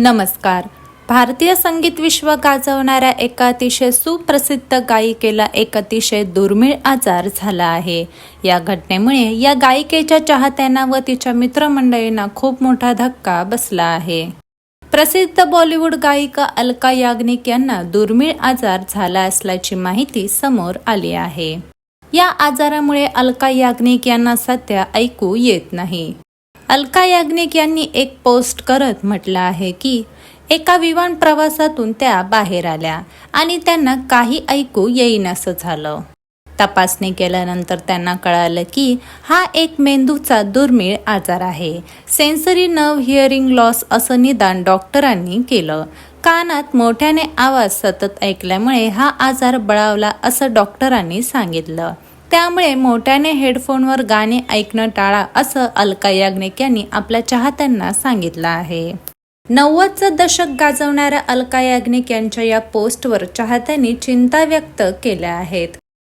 नमस्कार. भारतीय संगीत विश्व गाजवणाऱ्या एका अतिशय सुप्रसिद्ध गायिकेला एक अतिशय दुर्मिळ आजार झाला आहे. या घटनेमुळे या गायिकेच्या चाहत्यांना व तिच्या मित्रमंडळींना खूप मोठा धक्का बसला आहे. प्रसिद्ध बॉलिवूड गायिका अलका याग्निक यांना दुर्मिळ आजार झाला असल्याची माहिती समोर आली आहे. या आजारामुळे अलका याग्निक यांना सध्या ऐकू येत नाही. अलका याज्ञिक यांनी एक पोस्ट करत म्हटलं आहे की एका विमान प्रवासातून त्या बाहेर आल्या आणि त्यांना काही ऐकू येईनासं झालं. तपासणी केल्यानंतर त्यांना कळालं की हा एक मेंदूचा दुर्मिळ आजार आहे. सेन्सरी नर्व हिअरिंग लॉस असं निदान डॉक्टरांनी केलं. कानात मोठ्याने आवाज सतत ऐकल्यामुळे हा आजार बळावला असं डॉक्टरांनी सांगितलं. त्यामुळे मोठ्याने हेडफोनवर गाणे ऐकणं टाळा असं अलका याग्निक यांनी आपल्या चाहत्यांना सांगितलं आहे. नव्वदचं दशक गाजवणाऱ्या अलका याग्निक यांच्या या पोस्टवर चाहत्यांनी चिंता व्यक्त केल्या आहेत.